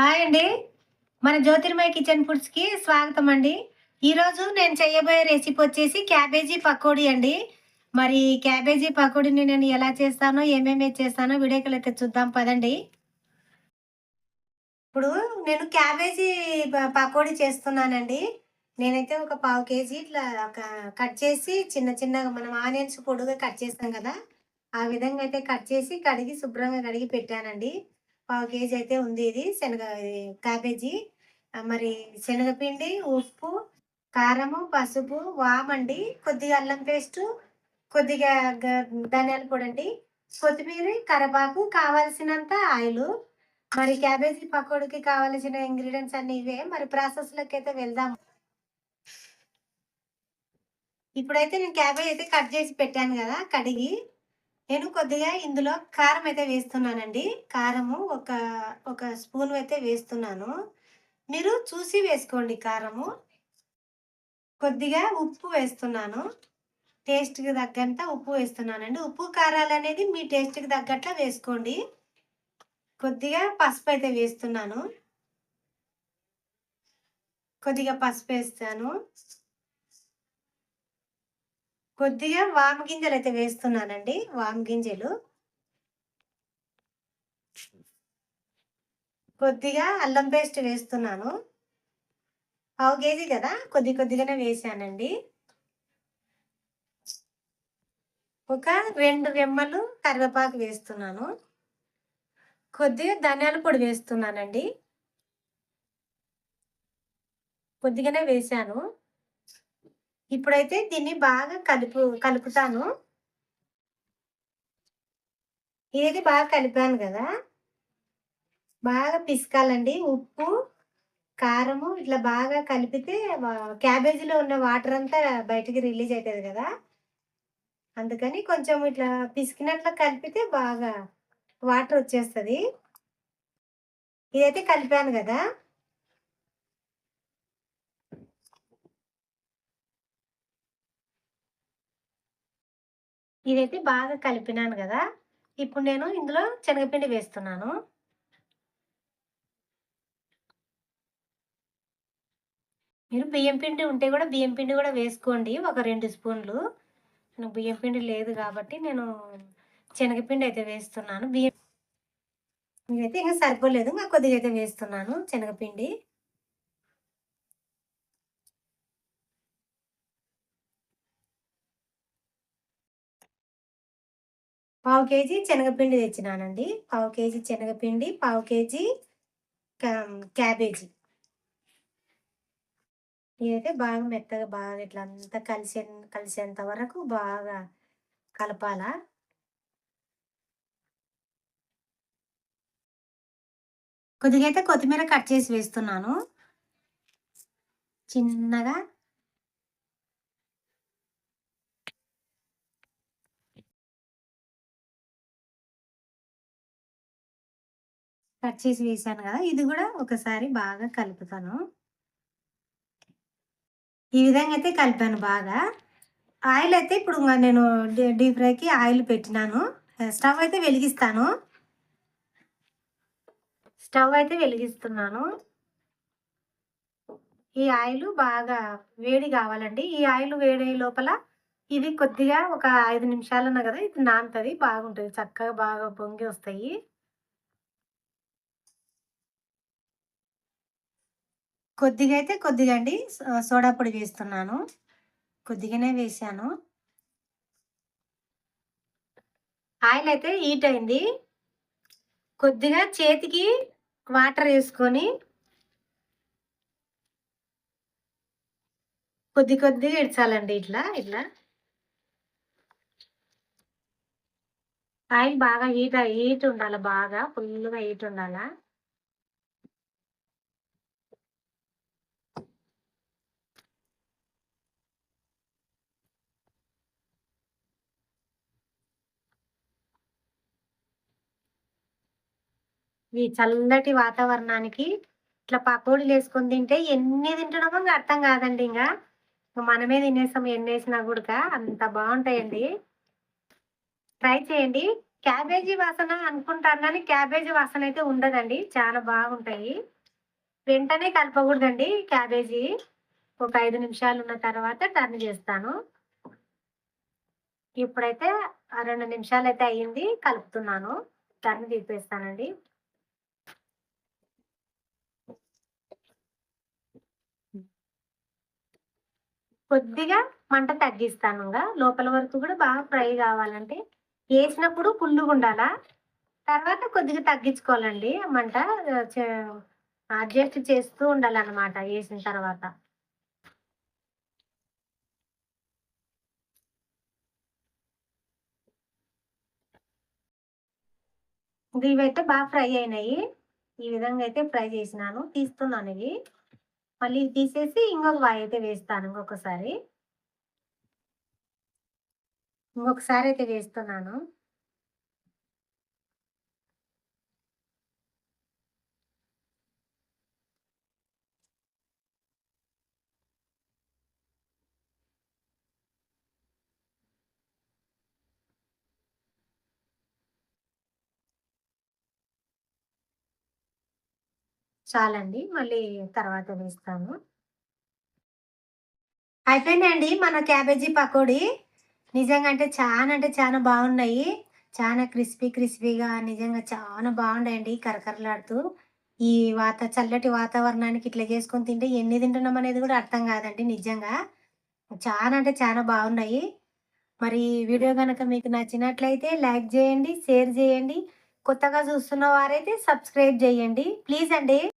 Hi అండి. మన జ్యోతిర్మయ kitchen ఫుడ్స్కి స్వాగతం అండి. ఈరోజు నేను చేయబోయే రెసిపీ వచ్చేసి క్యాబేజీ పకోడీ అండి. మరి క్యాబేజీ పకోడీని నేను ఎలా చేస్తానో ఏమేమి చేస్తానో వీడియోకి చూద్దాం పదండి. ఇప్పుడు నేను క్యాబేజీ ప- పకోడీ చేస్తున్నానండి. నేనైతే ఒక పావు కేజీ ఇట్లా ఒక కట్ చేసి చిన్న చిన్నగా మనం ఆనియన్స్ పొడుగా కట్ చేస్తాం కదా ఆ విధంగా అయితే కట్ చేసి కడిగి శుభ్రంగా కడిగి పెట్టానండి. పావు కేజీ అయితే ఉంది ఇది. శనగ క్యాబేజీ. మరి శనగపిండి ఉప్పు కారము పసుపు వామండి కొద్దిగా అల్లం పేస్ట్ కొద్దిగా ధనియాల పొడి అండి. కొత్తిమీర కరపాకు కావాల్సినంత ఆయిల్. మరి క్యాబేజీ పకోడీకి కావాల్సిన ఇంగ్రీడియంట్స్ అన్ని ఇవే. మరి ప్రాసెస్లోకి అయితే వెళ్దాం. ఇప్పుడైతే నేను క్యాబేజ్ అయితే కట్ చేసి పెట్టాను కదా కడిగి. నేను కొద్దిగా ఇందులో కారం అయితే వేస్తున్నానండి. కారము ఒక ఒక స్పూన్ అయితే వేస్తున్నాను. మీరు చూసి వేసుకోండి కారము. కొద్దిగా ఉప్పు వేస్తున్నాను. టేస్ట్కి తగ్గంత ఉప్పు వేస్తున్నానండి. ఉప్పు కారాలు అనేది మీ టేస్ట్కి తగ్గట్లా వేసుకోండి. కొద్దిగా పసుపు అయితే వేస్తున్నాను. కొద్దిగా పసుపు వేస్తాను. కొద్దిగా వామ గింజలు అయితే వేస్తున్నానండి. వామ గింజలు. కొద్దిగా అల్లం పేస్ట్ వేస్తున్నాను. పావు కేజీ కదా? కొద్ది కొద్దిగానే వేసానండి. ఒక రెండు రెమ్మలు కరివేపాకు వేస్తున్నాను. కొద్దిగా ధనియాల పొడి వేస్తున్నానండి. కొద్దిగానే వేసాను. ఇప్పుడైతే దీన్ని బాగా కలుపు కలుపుతాను. ఇదైతే బాగా కలిపాను కదా. బాగా పిసకాలండి. ఉప్పు కారము ఇట్లా బాగా కలిపితే క్యాబేజీలో ఉన్న వాటర్ అంతా బయటికి రిలీజ్ అవుతుంది కదా. అందుకని కొంచెం ఇట్లా పిసికినట్లు కలిపితే బాగా వాటర్ వచ్చేస్తుంది. ఇదైతే కలిపాను కదా. ఇదైతే బాగా కలిపినాను కదా. ఇప్పుడు నేను ఇందులో శనగపిండి వేస్తున్నాను. మీరు బియ్యం పిండి ఉంటే కూడా బియ్యం పిండి కూడా వేసుకోండి. ఒక రెండు స్పూన్లు. నాకు బియ్యం పిండి లేదు కాబట్టి నేను శనగపిండి అయితే వేస్తున్నాను. బియ్యం ఇదైతే ఇంకా సరిపోలేదు. ఇంకా కొద్దిగా అయితే వేస్తున్నాను శనగపిండి. పావు కేజీ శనగపిండి తెచ్చినానండి. పావు కేజీ శనగపిండి పావు కేజీ క్యా- క్యాబేజీ. ఇదైతే బాగా మెత్తగా బాగా ఇట్లా అంతా కలిసే కలిసేంత వరకు బాగా కలపాలా. కొద్దిగా అయితే కొత్తిమీర కట్ చేసి వేస్తున్నాను. చిన్నగా కట్ చేసి వేసాను కదా ఇది కూడా ఒకసారి బాగా కలుపుతాను. ఈ విధంగా అయితే కలిపాను బాగా. ఆయిల్ అయితే ఇప్పుడు ఇంకా నేను డీ- డీప్ ఫ్రైకి ఆయిల్ పెట్టినాను. స్టవ్ అయితే వెలిగిస్తాను. స్టవ్ అయితే వెలిగిస్తున్నాను. ఈ ఆయిల్ బాగా వేడి కావాలండి. ఈ ఆయిల్ వేడి లోపల ఇది కొద్దిగా ఒక ఐదు నిమిషాలన్న కదా ఇది నానుతుంది బాగుంటుంది. చక్కగా బాగా పొంగి వస్తాయి. కొద్దిగా అయితే కొద్దిగా అండి. సో- సోడా పొడి వేస్తున్నాను. కొద్దిగానే వేసాను. ఆయిల్ అయితే హీట్ అయింది. కొద్దిగా చేతికి వాటర్ వేసుకొని కొద్ది కొద్దిగా ఇడ్చాలండి ఇట్లా ఇట్లా. ఆయిల్ బాగా హీట్ హీట్ ఉండాలి బాగా? ఫుల్గా హీట్ ఉండాలా? ఈ చల్లటి వాతావరణానికి ఇట్లా పకోడీలు వేసుకొని తింటే ఎన్ని తింటున్నామో ఇంకా అర్థం కాదండి ఇంకా. మనమే తినేసాం ఎన్ని వేసినా కూడా అంత బాగుంటాయండి. ట్రై చేయండి. క్యాబేజీ వాసన అనుకుంటాను కానీ క్యాబేజీ వాసన అయితే ఉండదండి. చాలా బాగుంటాయి. వెంటనే కలపకూడదండి క్యాబేజీ. ఒక ఐదు నిమిషాలు ఉన్న తర్వాత టర్న్ చేస్తాను. ఇప్పుడైతే రెండు నిమిషాలు అయితే అయ్యింది. కలుపుతున్నాను. టర్న్ తీపేస్తానండి. కొద్దిగా మంట తగ్గిస్తాను ఇంకా. లోపల వరకు కూడా బాగా ఫ్రై కావాలంటే వేసినప్పుడు పుల్లుగా ఉండాలా? తర్వాత కొద్దిగా తగ్గించుకోవాలండి మంట. అడ్జస్ట్ చేస్తూ ఉండాలన్నమాట వేసిన తర్వాత. ఇవైతే బాగా ఫ్రై అయినాయి. ఈ విధంగా అయితే ఫ్రై చేసినాను. తీస్తున్నాను ఇవి. మళ్ళీ ఇది తీసేసి ఇంకొక వాయి అయితే వేస్తాను ఇంకొకసారి. ఇంకొకసారి అయితే వేస్తున్నాను. చాలండి. మళ్ళీ తర్వాత వేస్తాను. అయిపోయిందండి మన క్యాబేజీ పకోడీ. నిజంగా అంటే చాలా అంటే చాలా బాగున్నాయి. చాలా క్రిస్పీ క్రిస్పీగా నిజంగా చాలా బాగున్నాయండి కరకరలాడుతూ. ఈ వాత చల్లటి వాతావరణానికి ఇట్లా చేసుకొని తింటే ఎన్ని తింటున్నాం అనేది కూడా అర్థం కాదండి నిజంగా. చాలా అంటే చాలా బాగున్నాయి. మరి వీడియో కనుక మీకు నచ్చినట్లయితే లైక్ చేయండి షేర్ చేయండి. కొత్తగా చూస్తున్న వారైతే సబ్స్క్రైబ్ చేయండి. ప్లీజ్ అండి.